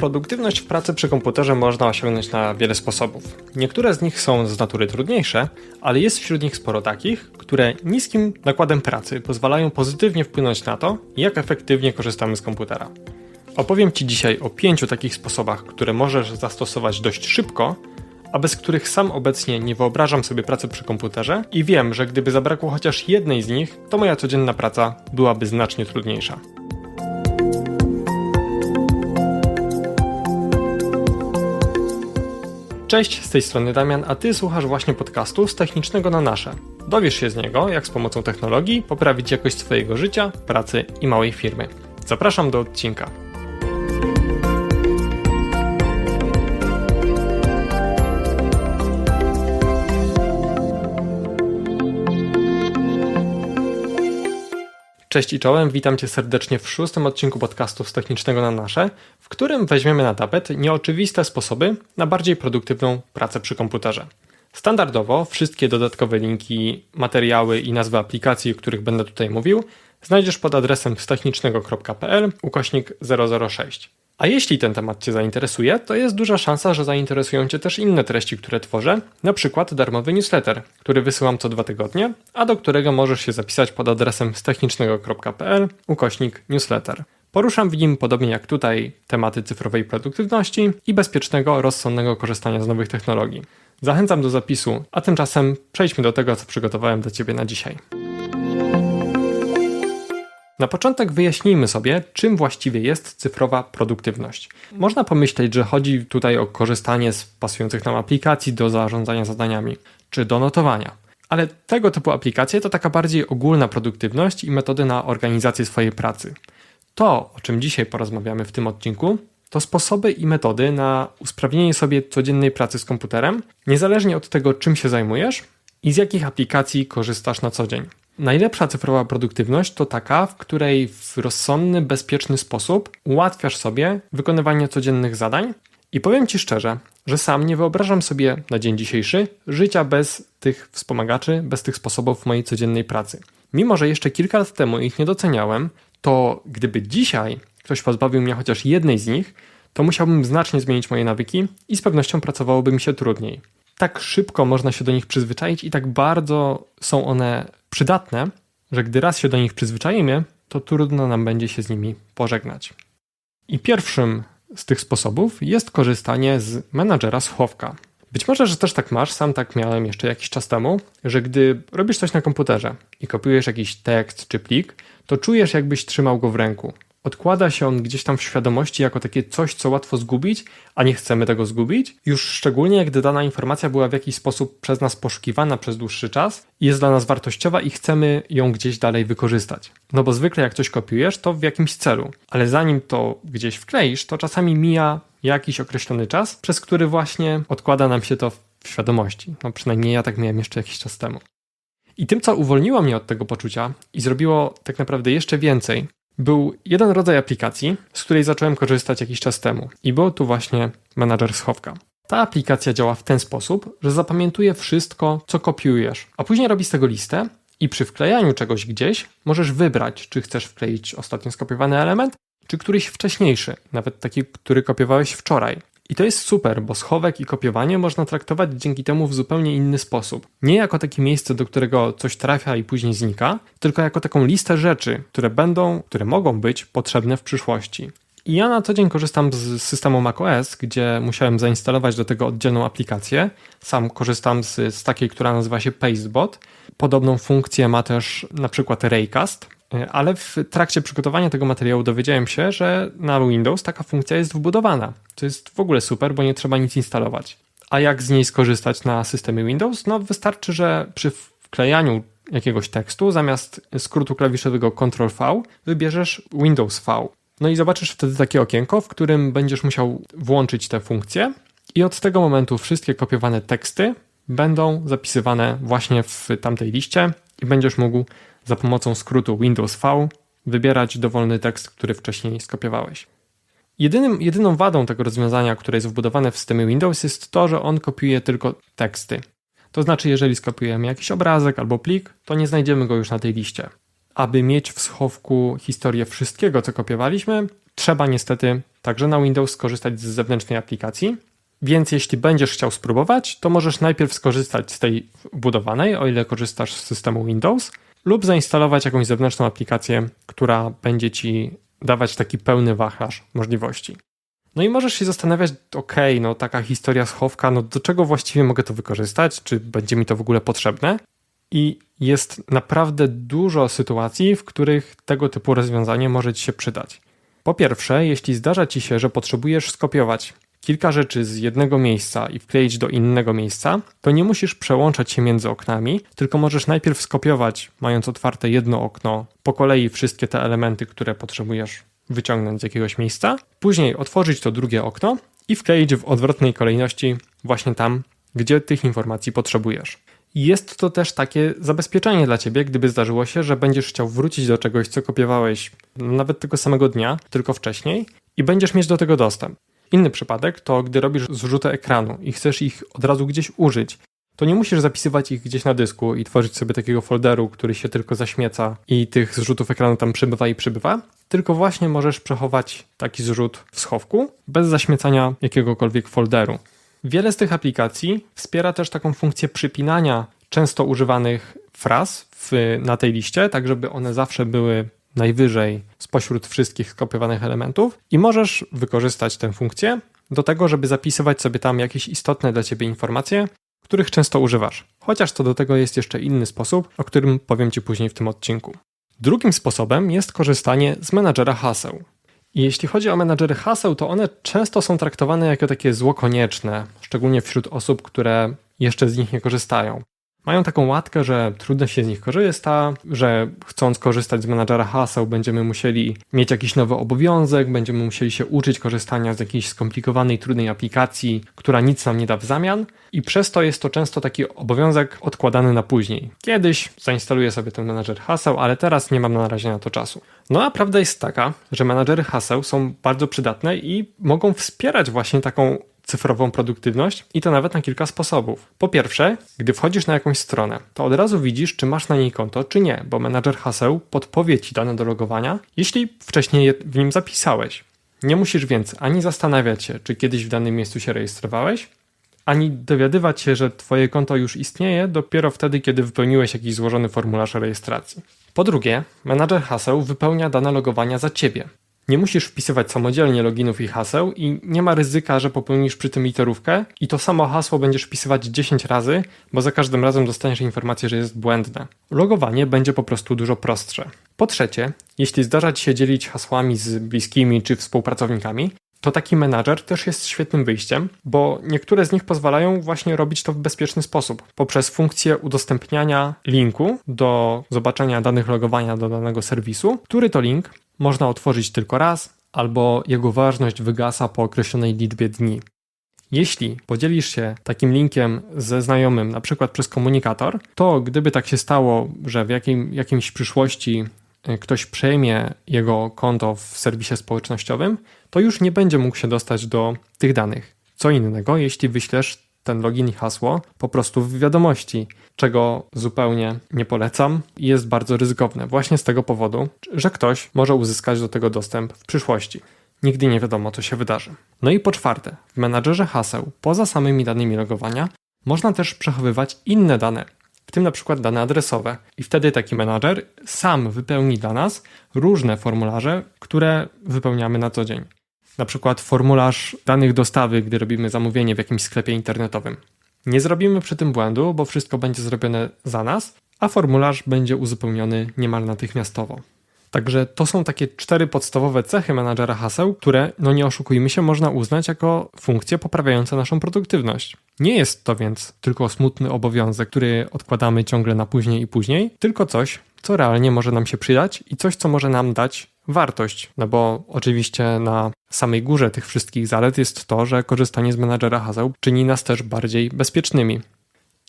Produktywność w pracy przy komputerze można osiągnąć na wiele sposobów. Niektóre z nich są z natury trudniejsze, ale jest wśród nich sporo takich, które niskim nakładem pracy pozwalają pozytywnie wpłynąć na to, jak efektywnie korzystamy z komputera. Opowiem Ci dzisiaj o pięciu takich sposobach, które możesz zastosować dość szybko, a bez których sam obecnie nie wyobrażam sobie pracy przy komputerze i wiem, że gdyby zabrakło chociaż jednej z nich, to moja codzienna praca byłaby znacznie trudniejsza. Cześć, z tej strony Damian, a Ty słuchasz właśnie podcastu z Technicznego na Nasze. Dowiesz się z niego, jak z pomocą technologii poprawić jakość swojego życia, pracy i małej firmy. Zapraszam do odcinka. Cześć i czołem, witam Cię serdecznie w szóstym odcinku podcastu z Technicznego na Nasze, w którym weźmiemy na tapet nieoczywiste sposoby na bardziej produktywną pracę przy komputerze. Standardowo wszystkie dodatkowe linki, materiały i nazwy aplikacji, o których będę tutaj mówił, znajdziesz pod adresem stechnicznego.pl ukośnik 006. A jeśli ten temat Cię zainteresuje, to jest duża szansa, że zainteresują Cię też inne treści, które tworzę, na przykład darmowy newsletter, który wysyłam co dwa tygodnie, a do którego możesz się zapisać pod adresem stechnicznego.pl ukośnik newsletter. Poruszam w nim, podobnie jak tutaj, tematy cyfrowej produktywności i bezpiecznego, rozsądnego korzystania z nowych technologii. Zachęcam do zapisu, a tymczasem przejdźmy do tego, co przygotowałem dla Ciebie na dzisiaj. Na początek wyjaśnijmy sobie, czym właściwie jest cyfrowa produktywność. Można pomyśleć, że chodzi tutaj o korzystanie z pasujących nam aplikacji do zarządzania zadaniami czy do notowania. Ale tego typu aplikacje to taka bardziej ogólna produktywność i metody na organizację swojej pracy. To, o czym dzisiaj porozmawiamy w tym odcinku, to sposoby i metody na usprawnienie sobie codziennej pracy z komputerem, niezależnie od tego, czym się zajmujesz i z jakich aplikacji korzystasz na co dzień. Najlepsza cyfrowa produktywność to taka, w której w rozsądny, bezpieczny sposób ułatwiasz sobie wykonywanie codziennych zadań. I powiem Ci szczerze, że sam nie wyobrażam sobie na dzień dzisiejszy życia bez tych wspomagaczy, bez tych sposobów mojej codziennej pracy. Mimo, że jeszcze kilka lat temu ich nie doceniałem, to gdyby dzisiaj ktoś pozbawił mnie chociaż jednej z nich, to musiałbym znacznie zmienić moje nawyki i z pewnością pracowałoby mi się trudniej tak szybko można się do nich przyzwyczaić i tak bardzo są one przydatne, że gdy raz się do nich przyzwyczajimy, to trudno nam będzie się z nimi pożegnać. I pierwszym z tych sposobów jest korzystanie z menadżera schowka. Być może, że też tak masz, sam tak miałem jeszcze jakiś czas temu, że gdy robisz coś na komputerze i kopiujesz jakiś tekst czy plik, to czujesz jakbyś trzymał go w ręku odkłada się on gdzieś tam w świadomości jako takie coś, co łatwo zgubić, a nie chcemy tego zgubić. Już szczególnie, gdy dana informacja była w jakiś sposób przez nas poszukiwana przez dłuższy czas jest dla nas wartościowa i chcemy ją gdzieś dalej wykorzystać. No bo zwykle jak coś kopiujesz, to w jakimś celu, ale zanim to gdzieś wkleisz, to czasami mija jakiś określony czas, przez który właśnie odkłada nam się to w świadomości. No przynajmniej ja tak miałem jeszcze jakiś czas temu. I tym, co uwolniło mnie od tego poczucia i zrobiło tak naprawdę jeszcze więcej, był jeden rodzaj aplikacji, z której zacząłem korzystać jakiś czas temu i był tu właśnie menadżer schowka. Ta aplikacja działa w ten sposób, że zapamiętuje wszystko, co kopiujesz, a później robi z tego listę i przy wklejaniu czegoś gdzieś możesz wybrać, czy chcesz wkleić ostatnio skopiowany element, czy któryś wcześniejszy, nawet taki, który kopiowałeś wczoraj. I to jest super, bo schowek i kopiowanie można traktować dzięki temu w zupełnie inny sposób. Nie jako takie miejsce, do którego coś trafia i później znika, tylko jako taką listę rzeczy, które będą, które mogą być potrzebne w przyszłości. I ja na co dzień korzystam z systemu macOS, gdzie musiałem zainstalować do tego oddzielną aplikację. Sam korzystam z, z takiej, która nazywa się Pastebot. Podobną funkcję ma też na przykład Raycast, ale w trakcie przygotowania tego materiału dowiedziałem się, że na Windows taka funkcja jest wbudowana. To jest w ogóle super, bo nie trzeba nic instalować. A jak z niej skorzystać na systemie Windows? No wystarczy, że przy wklejaniu jakiegoś tekstu zamiast skrótu klawiszowego Ctrl-V wybierzesz Windows V. No i zobaczysz wtedy takie okienko, w którym będziesz musiał włączyć tę funkcję i od tego momentu wszystkie kopiowane teksty będą zapisywane właśnie w tamtej liście i będziesz mógł za pomocą skrótu Windows V wybierać dowolny tekst, który wcześniej skopiowałeś. Jedynym, jedyną wadą tego rozwiązania, które jest wbudowane w systemie Windows, jest to, że on kopiuje tylko teksty. To znaczy, jeżeli skopiujemy jakiś obrazek albo plik, to nie znajdziemy go już na tej liście. Aby mieć w schowku historię wszystkiego, co kopiowaliśmy, trzeba niestety także na Windows skorzystać z zewnętrznej aplikacji. Więc jeśli będziesz chciał spróbować, to możesz najpierw skorzystać z tej wbudowanej, o ile korzystasz z systemu Windows, lub zainstalować jakąś zewnętrzną aplikację, która będzie ci dawać taki pełny wachlarz możliwości. No i możesz się zastanawiać, ok, no taka historia schowka, no do czego właściwie mogę to wykorzystać? Czy będzie mi to w ogóle potrzebne? I jest naprawdę dużo sytuacji, w których tego typu rozwiązanie może Ci się przydać. Po pierwsze, jeśli zdarza Ci się, że potrzebujesz skopiować kilka rzeczy z jednego miejsca i wkleić do innego miejsca, to nie musisz przełączać się między oknami, tylko możesz najpierw skopiować, mając otwarte jedno okno, po kolei wszystkie te elementy, które potrzebujesz wyciągnąć z jakiegoś miejsca, później otworzyć to drugie okno i wkleić w odwrotnej kolejności właśnie tam, gdzie tych informacji potrzebujesz. Jest to też takie zabezpieczenie dla ciebie, gdyby zdarzyło się, że będziesz chciał wrócić do czegoś, co kopiowałeś nawet tego samego dnia, tylko wcześniej, i będziesz mieć do tego dostęp. Inny przypadek to, gdy robisz zrzuty ekranu i chcesz ich od razu gdzieś użyć, to nie musisz zapisywać ich gdzieś na dysku i tworzyć sobie takiego folderu, który się tylko zaśmieca i tych zrzutów ekranu tam przybywa i przybywa, tylko właśnie możesz przechować taki zrzut w schowku bez zaśmiecania jakiegokolwiek folderu. Wiele z tych aplikacji wspiera też taką funkcję przypinania często używanych fraz w, na tej liście, tak żeby one zawsze były najwyżej spośród wszystkich skopiowanych elementów i możesz wykorzystać tę funkcję do tego, żeby zapisywać sobie tam jakieś istotne dla ciebie informacje, których często używasz. Chociaż to do tego jest jeszcze inny sposób, o którym powiem ci później w tym odcinku. Drugim sposobem jest korzystanie z menadżera haseł. I jeśli chodzi o menadżery haseł, to one często są traktowane jako takie zło konieczne, szczególnie wśród osób, które jeszcze z nich nie korzystają mają taką łatkę, że trudno się z nich korzysta, że chcąc korzystać z menadżera haseł, będziemy musieli mieć jakiś nowy obowiązek, będziemy musieli się uczyć korzystania z jakiejś skomplikowanej, trudnej aplikacji, która nic nam nie da w zamian. I przez to jest to często taki obowiązek odkładany na później. Kiedyś zainstaluję sobie ten menadżer haseł, ale teraz nie mam na razie na to czasu. No a prawda jest taka, że menadżery haseł są bardzo przydatne i mogą wspierać właśnie taką cyfrową produktywność i to nawet na kilka sposobów. Po pierwsze, gdy wchodzisz na jakąś stronę, to od razu widzisz, czy masz na niej konto, czy nie, bo menadżer haseł podpowie ci dane do logowania, jeśli wcześniej je w nim zapisałeś. Nie musisz więc ani zastanawiać się, czy kiedyś w danym miejscu się rejestrowałeś, ani dowiadywać się, że Twoje konto już istnieje dopiero wtedy, kiedy wypełniłeś jakiś złożony formularz rejestracji. Po drugie, menadżer haseł wypełnia dane logowania za Ciebie. Nie musisz wpisywać samodzielnie loginów i haseł i nie ma ryzyka, że popełnisz przy tym literówkę i to samo hasło będziesz wpisywać 10 razy, bo za każdym razem dostaniesz informację, że jest błędne. Logowanie będzie po prostu dużo prostsze. Po trzecie, jeśli zdarza Ci się dzielić hasłami z bliskimi czy współpracownikami, to taki menadżer też jest świetnym wyjściem, bo niektóre z nich pozwalają właśnie robić to w bezpieczny sposób poprzez funkcję udostępniania linku do zobaczenia danych logowania do danego serwisu, który to link można otworzyć tylko raz, albo jego ważność wygasa po określonej liczbie dni. Jeśli podzielisz się takim linkiem ze znajomym, na przykład przez komunikator, to gdyby tak się stało, że w jakim, jakimś przyszłości e, ktoś przejmie jego konto w serwisie społecznościowym, to już nie będzie mógł się dostać do tych danych. Co innego, jeśli wyślesz ten login i hasło po prostu w wiadomości, czego zupełnie nie polecam i jest bardzo ryzykowne, właśnie z tego powodu, że ktoś może uzyskać do tego dostęp w przyszłości. Nigdy nie wiadomo, co się wydarzy. No i po czwarte, w menadżerze haseł, poza samymi danymi logowania, można też przechowywać inne dane, w tym na przykład dane adresowe. I wtedy taki menadżer sam wypełni dla nas różne formularze, które wypełniamy na co dzień na przykład formularz danych dostawy, gdy robimy zamówienie w jakimś sklepie internetowym. Nie zrobimy przy tym błędu, bo wszystko będzie zrobione za nas, a formularz będzie uzupełniony niemal natychmiastowo. Także to są takie cztery podstawowe cechy menadżera haseł, które, no nie oszukujmy się, można uznać jako funkcje poprawiające naszą produktywność. Nie jest to więc tylko smutny obowiązek, który odkładamy ciągle na później i później, tylko coś, co realnie może nam się przydać i coś, co może nam dać wartość. No bo oczywiście na samej górze tych wszystkich zalet jest to, że korzystanie z menadżera haseł czyni nas też bardziej bezpiecznymi.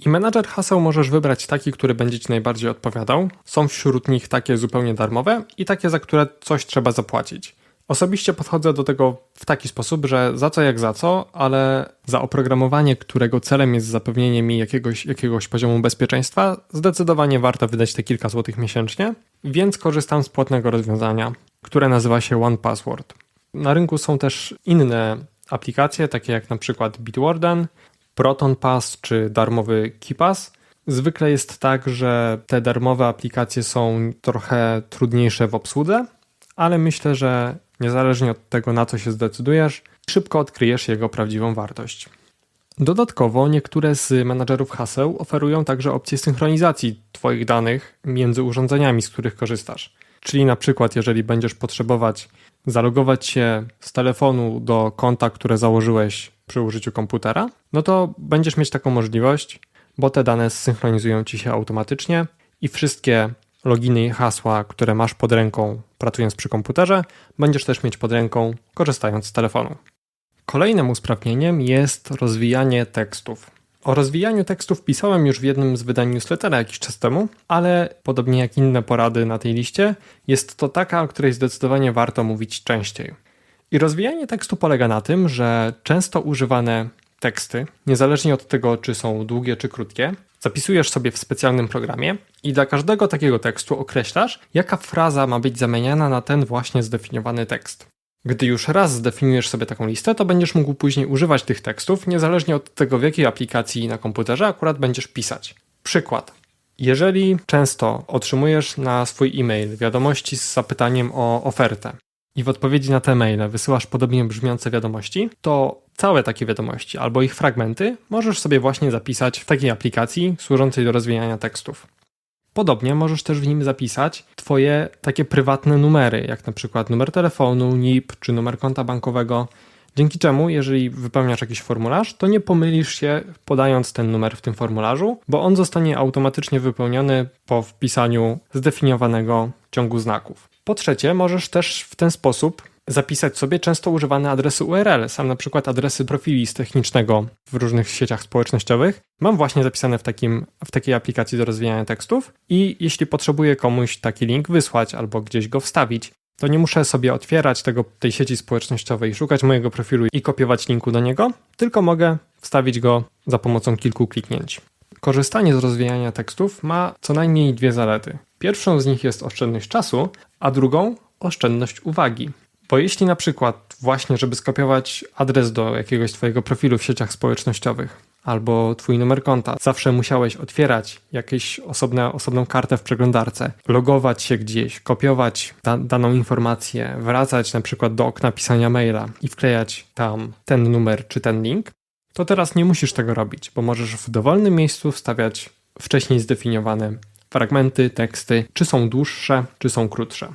I menadżer haseł możesz wybrać taki, który będzie Ci najbardziej odpowiadał. Są wśród nich takie zupełnie darmowe i takie, za które coś trzeba zapłacić. Osobiście podchodzę do tego w taki sposób, że za co jak za co, ale za oprogramowanie, którego celem jest zapewnienie mi jakiegoś, jakiegoś poziomu bezpieczeństwa, zdecydowanie warto wydać te kilka złotych miesięcznie, więc korzystam z płatnego rozwiązania, które nazywa się One Password. Na rynku są też inne aplikacje, takie jak na przykład Bitwarden, Proton Pass czy darmowy KeePass. Zwykle jest tak, że te darmowe aplikacje są trochę trudniejsze w obsłudze, ale myślę, że niezależnie od tego, na co się zdecydujesz, szybko odkryjesz jego prawdziwą wartość. Dodatkowo niektóre z menadżerów haseł oferują także opcję synchronizacji Twoich danych między urządzeniami, z których korzystasz. Czyli na przykład, jeżeli będziesz potrzebować zalogować się z telefonu do konta, które założyłeś przy użyciu komputera, no to będziesz mieć taką możliwość, bo te dane zsynchronizują ci się automatycznie i wszystkie loginy i hasła, które masz pod ręką pracując przy komputerze, będziesz też mieć pod ręką korzystając z telefonu. Kolejnym usprawnieniem jest rozwijanie tekstów. O rozwijaniu tekstów pisałem już w jednym z wydań newslettera jakiś czas temu, ale podobnie jak inne porady na tej liście, jest to taka, o której zdecydowanie warto mówić częściej. I rozwijanie tekstu polega na tym, że często używane teksty, niezależnie od tego, czy są długie czy krótkie, zapisujesz sobie w specjalnym programie i dla każdego takiego tekstu określasz, jaka fraza ma być zamieniana na ten właśnie zdefiniowany tekst. Gdy już raz zdefiniujesz sobie taką listę, to będziesz mógł później używać tych tekstów, niezależnie od tego, w jakiej aplikacji na komputerze akurat będziesz pisać. Przykład. Jeżeli często otrzymujesz na swój e-mail wiadomości z zapytaniem o ofertę i w odpowiedzi na te maile wysyłasz podobnie brzmiące wiadomości, to całe takie wiadomości albo ich fragmenty możesz sobie właśnie zapisać w takiej aplikacji służącej do rozwijania tekstów. Podobnie możesz też w nim zapisać Twoje takie prywatne numery, jak na przykład numer telefonu, NIP czy numer konta bankowego. Dzięki czemu, jeżeli wypełniasz jakiś formularz, to nie pomylisz się podając ten numer w tym formularzu, bo on zostanie automatycznie wypełniony po wpisaniu zdefiniowanego ciągu znaków. Po trzecie, możesz też w ten sposób zapisać sobie często używane adresy URL, sam na przykład adresy profili z technicznego w różnych sieciach społecznościowych. Mam właśnie zapisane w, takim, w takiej aplikacji do rozwijania tekstów i jeśli potrzebuję komuś taki link wysłać albo gdzieś go wstawić, to nie muszę sobie otwierać tego, tej sieci społecznościowej, szukać mojego profilu i kopiować linku do niego, tylko mogę wstawić go za pomocą kilku kliknięć. Korzystanie z rozwijania tekstów ma co najmniej dwie zalety. Pierwszą z nich jest oszczędność czasu, a drugą oszczędność uwagi. Bo jeśli na przykład właśnie, żeby skopiować adres do jakiegoś Twojego profilu w sieciach społecznościowych albo Twój numer konta, zawsze musiałeś otwierać jakąś osobną kartę w przeglądarce, logować się gdzieś, kopiować da, daną informację, wracać na przykład do okna pisania maila i wklejać tam ten numer czy ten link, to teraz nie musisz tego robić, bo możesz w dowolnym miejscu wstawiać wcześniej zdefiniowane fragmenty, teksty, czy są dłuższe, czy są krótsze.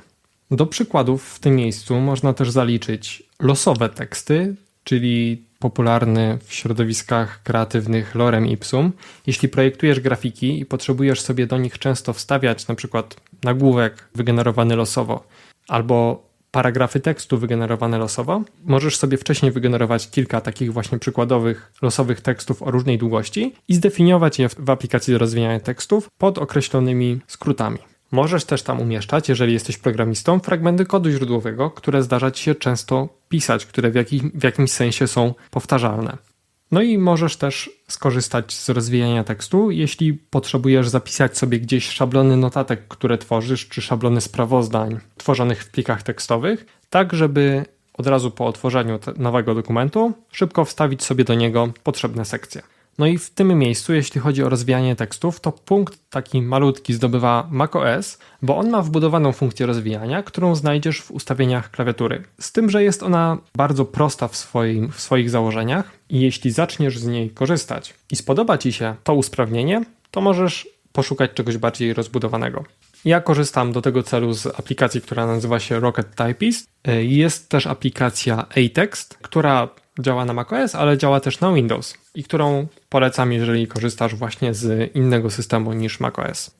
Do przykładów w tym miejscu można też zaliczyć losowe teksty, czyli popularny w środowiskach kreatywnych lorem ipsum. Jeśli projektujesz grafiki i potrzebujesz sobie do nich często wstawiać przykład nagłówek wygenerowany losowo albo paragrafy tekstu wygenerowane losowo, możesz sobie wcześniej wygenerować kilka takich właśnie przykładowych losowych tekstów o różnej długości i zdefiniować je w aplikacji do rozwijania tekstów pod określonymi skrótami. Możesz też tam umieszczać, jeżeli jesteś programistą, fragmenty kodu źródłowego, które zdarza ci się często pisać, które w, jakim, w jakimś sensie są powtarzalne. No i możesz też skorzystać z rozwijania tekstu, jeśli potrzebujesz zapisać sobie gdzieś szablony notatek, które tworzysz, czy szablony sprawozdań tworzonych w plikach tekstowych, tak żeby od razu po otworzeniu nowego dokumentu szybko wstawić sobie do niego potrzebne sekcje. No i w tym miejscu, jeśli chodzi o rozwijanie tekstów, to punkt taki malutki zdobywa macOS, bo on ma wbudowaną funkcję rozwijania, którą znajdziesz w ustawieniach klawiatury. Z tym, że jest ona bardzo prosta w, swoim, w swoich założeniach i jeśli zaczniesz z niej korzystać i spodoba Ci się to usprawnienie, to możesz poszukać czegoś bardziej rozbudowanego. Ja korzystam do tego celu z aplikacji, która nazywa się Rocket Typist. Jest też aplikacja Atext, która działa na macOS, ale działa też na Windows i którą polecam, jeżeli korzystasz właśnie z innego systemu niż macOS.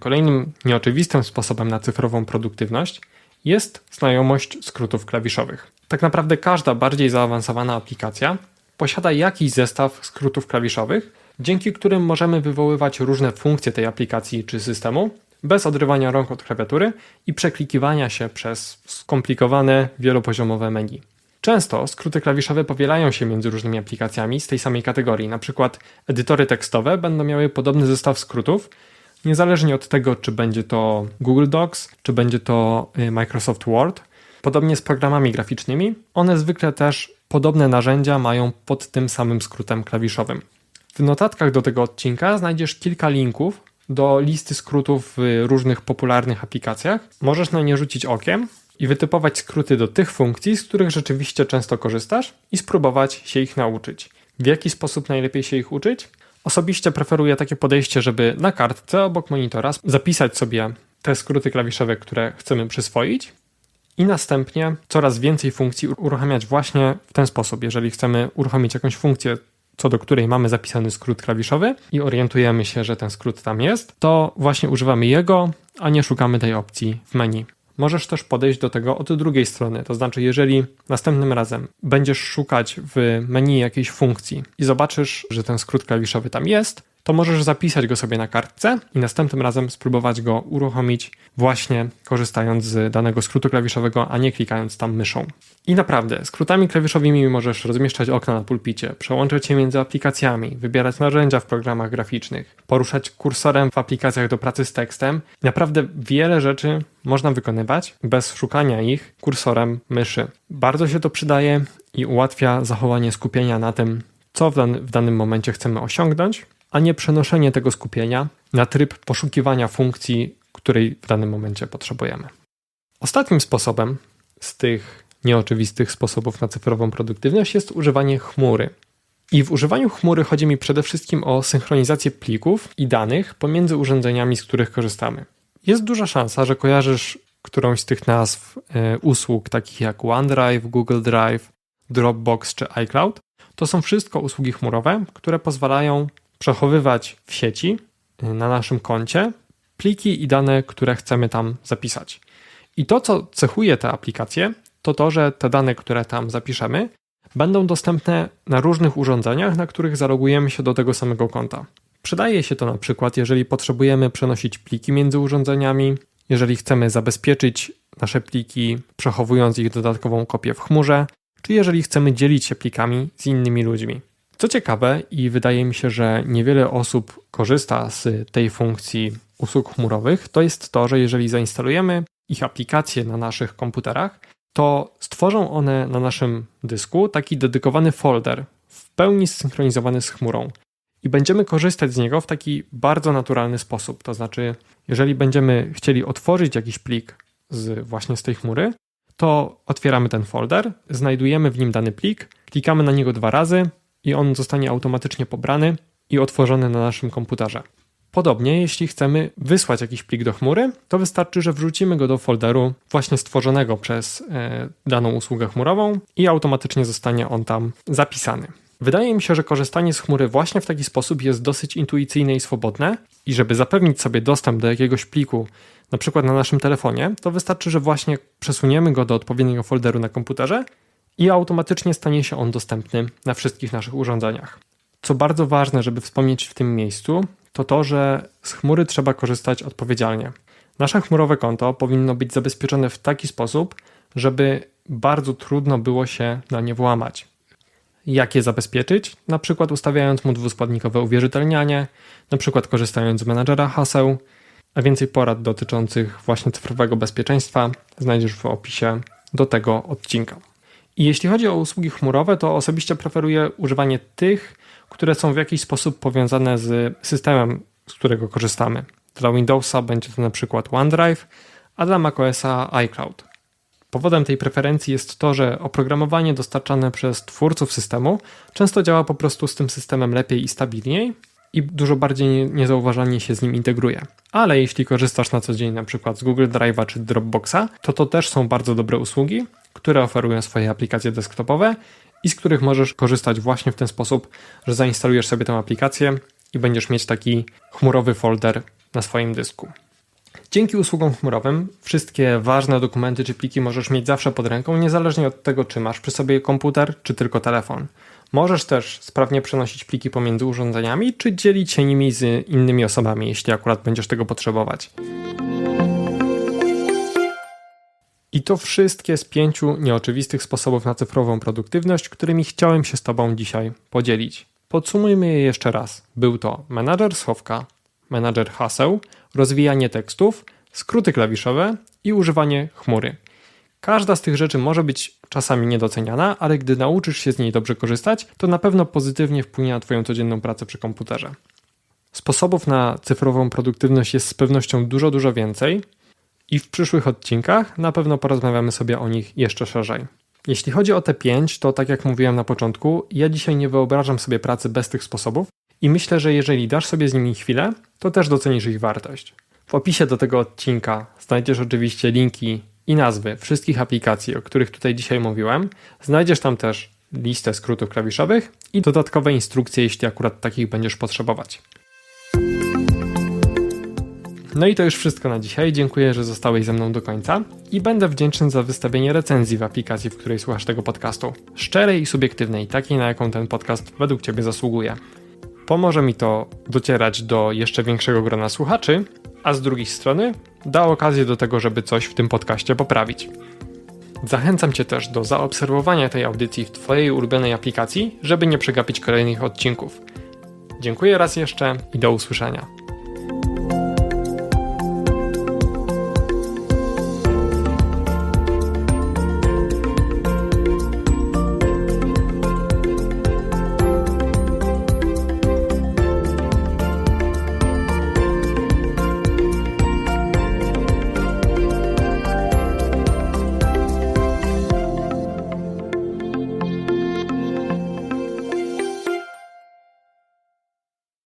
Kolejnym nieoczywistym sposobem na cyfrową produktywność jest znajomość skrótów klawiszowych. Tak naprawdę każda bardziej zaawansowana aplikacja posiada jakiś zestaw skrótów klawiszowych, dzięki którym możemy wywoływać różne funkcje tej aplikacji czy systemu bez odrywania rąk od klawiatury i przeklikiwania się przez skomplikowane, wielopoziomowe menu. Często skróty klawiszowe powielają się między różnymi aplikacjami z tej samej kategorii. Na przykład edytory tekstowe będą miały podobny zestaw skrótów, niezależnie od tego, czy będzie to Google Docs, czy będzie to y, Microsoft Word. Podobnie z programami graficznymi, one zwykle też podobne narzędzia mają pod tym samym skrótem klawiszowym. W notatkach do tego odcinka znajdziesz kilka linków do listy skrótów w różnych popularnych aplikacjach. Możesz na nie rzucić okiem i wytypować skróty do tych funkcji, z których rzeczywiście często korzystasz i spróbować się ich nauczyć. W jaki sposób najlepiej się ich uczyć? Osobiście preferuję takie podejście, żeby na kartce obok monitora zapisać sobie te skróty klawiszowe, które chcemy przyswoić i następnie coraz więcej funkcji uruchamiać właśnie w ten sposób. Jeżeli chcemy uruchomić jakąś funkcję, co do której mamy zapisany skrót klawiszowy i orientujemy się, że ten skrót tam jest, to właśnie używamy jego, a nie szukamy tej opcji w menu. Możesz też podejść do tego od drugiej strony, to znaczy, jeżeli następnym razem będziesz szukać w menu jakiejś funkcji i zobaczysz, że ten skrót klawiszowy tam jest, to możesz zapisać go sobie na kartce i następnym razem spróbować go uruchomić właśnie korzystając z danego skrótu klawiszowego, a nie klikając tam myszą. I naprawdę, skrótami klawiszowymi możesz rozmieszczać okna na pulpicie, przełączać się między aplikacjami, wybierać narzędzia w programach graficznych, poruszać kursorem w aplikacjach do pracy z tekstem. Naprawdę wiele rzeczy można wykonywać bez szukania ich kursorem myszy. Bardzo się to przydaje i ułatwia zachowanie skupienia na tym, co w, dan w danym momencie chcemy osiągnąć, a nie przenoszenie tego skupienia na tryb poszukiwania funkcji, której w danym momencie potrzebujemy. Ostatnim sposobem z tych nieoczywistych sposobów na cyfrową produktywność jest używanie chmury. I w używaniu chmury chodzi mi przede wszystkim o synchronizację plików i danych pomiędzy urządzeniami, z których korzystamy. Jest duża szansa, że kojarzysz którąś z tych nazw e, usług, takich jak OneDrive, Google Drive, Dropbox czy iCloud. To są wszystko usługi chmurowe, które pozwalają przechowywać w sieci y, na naszym koncie pliki i dane, które chcemy tam zapisać. I to, co cechuje te aplikacje, to to, że te dane, które tam zapiszemy, będą dostępne na różnych urządzeniach, na których zalogujemy się do tego samego konta. Przydaje się to na przykład, jeżeli potrzebujemy przenosić pliki między urządzeniami, jeżeli chcemy zabezpieczyć nasze pliki, przechowując ich dodatkową kopię w chmurze, czy jeżeli chcemy dzielić się plikami z innymi ludźmi. Co ciekawe, i wydaje mi się, że niewiele osób korzysta z tej funkcji usług chmurowych, to jest to, że jeżeli zainstalujemy ich aplikacje na naszych komputerach, to stworzą one na naszym dysku taki dedykowany folder, w pełni zsynchronizowany z chmurą. I będziemy korzystać z niego w taki bardzo naturalny sposób. To znaczy, jeżeli będziemy chcieli otworzyć jakiś plik z, właśnie z tej chmury, to otwieramy ten folder, znajdujemy w nim dany plik, klikamy na niego dwa razy, i on zostanie automatycznie pobrany i otworzony na naszym komputerze. Podobnie, jeśli chcemy wysłać jakiś plik do chmury, to wystarczy, że wrzucimy go do folderu właśnie stworzonego przez e, daną usługę chmurową i automatycznie zostanie on tam zapisany. Wydaje mi się, że korzystanie z chmury właśnie w taki sposób jest dosyć intuicyjne i swobodne i żeby zapewnić sobie dostęp do jakiegoś pliku, na przykład na naszym telefonie, to wystarczy, że właśnie przesuniemy go do odpowiedniego folderu na komputerze i automatycznie stanie się on dostępny na wszystkich naszych urządzeniach. Co bardzo ważne, żeby wspomnieć w tym miejscu, to to, że z chmury trzeba korzystać odpowiedzialnie. Nasze chmurowe konto powinno być zabezpieczone w taki sposób, żeby bardzo trudno było się na nie włamać. Jak je zabezpieczyć? Na przykład ustawiając mu dwuskładnikowe uwierzytelnianie, na przykład korzystając z menadżera haseł, a więcej porad dotyczących właśnie cyfrowego bezpieczeństwa znajdziesz w opisie do tego odcinka. Jeśli chodzi o usługi chmurowe, to osobiście preferuję używanie tych, które są w jakiś sposób powiązane z systemem, z którego korzystamy. Dla Windowsa będzie to na przykład OneDrive, a dla macOSa iCloud. Powodem tej preferencji jest to, że oprogramowanie dostarczane przez twórców systemu często działa po prostu z tym systemem lepiej i stabilniej i dużo bardziej niezauważalnie się z nim integruje. Ale jeśli korzystasz na co dzień na przykład z Google Drive'a czy Dropboxa, to to też są bardzo dobre usługi, które oferują swoje aplikacje desktopowe i z których możesz korzystać właśnie w ten sposób, że zainstalujesz sobie tę aplikację i będziesz mieć taki chmurowy folder na swoim dysku. Dzięki usługom chmurowym wszystkie ważne dokumenty czy pliki możesz mieć zawsze pod ręką, niezależnie od tego, czy masz przy sobie komputer, czy tylko telefon. Możesz też sprawnie przenosić pliki pomiędzy urządzeniami, czy dzielić się nimi z innymi osobami, jeśli akurat będziesz tego potrzebować. I to wszystkie z pięciu nieoczywistych sposobów na cyfrową produktywność, którymi chciałem się z Tobą dzisiaj podzielić. Podsumujmy je jeszcze raz. Był to menadżer schowka, menadżer haseł, rozwijanie tekstów, skróty klawiszowe i używanie chmury. Każda z tych rzeczy może być czasami niedoceniana, ale gdy nauczysz się z niej dobrze korzystać, to na pewno pozytywnie wpłynie na Twoją codzienną pracę przy komputerze. Sposobów na cyfrową produktywność jest z pewnością dużo, dużo więcej i w przyszłych odcinkach na pewno porozmawiamy sobie o nich jeszcze szerzej. Jeśli chodzi o te pięć, to tak jak mówiłem na początku, ja dzisiaj nie wyobrażam sobie pracy bez tych sposobów i myślę, że jeżeli dasz sobie z nimi chwilę, to też docenisz ich wartość. W opisie do tego odcinka znajdziesz oczywiście linki i nazwy wszystkich aplikacji, o których tutaj dzisiaj mówiłem. Znajdziesz tam też listę skrótów klawiszowych i dodatkowe instrukcje, jeśli akurat takich będziesz potrzebować. No i to już wszystko na dzisiaj. Dziękuję, że zostałeś ze mną do końca i będę wdzięczny za wystawienie recenzji w aplikacji, w której słuchasz tego podcastu. Szczerej i subiektywnej, takiej na jaką ten podcast według Ciebie zasługuje. Pomoże mi to docierać do jeszcze większego grona słuchaczy, a z drugiej strony da okazję do tego, żeby coś w tym podcaście poprawić. Zachęcam Cię też do zaobserwowania tej audycji w Twojej ulubionej aplikacji, żeby nie przegapić kolejnych odcinków. Dziękuję raz jeszcze i do usłyszenia.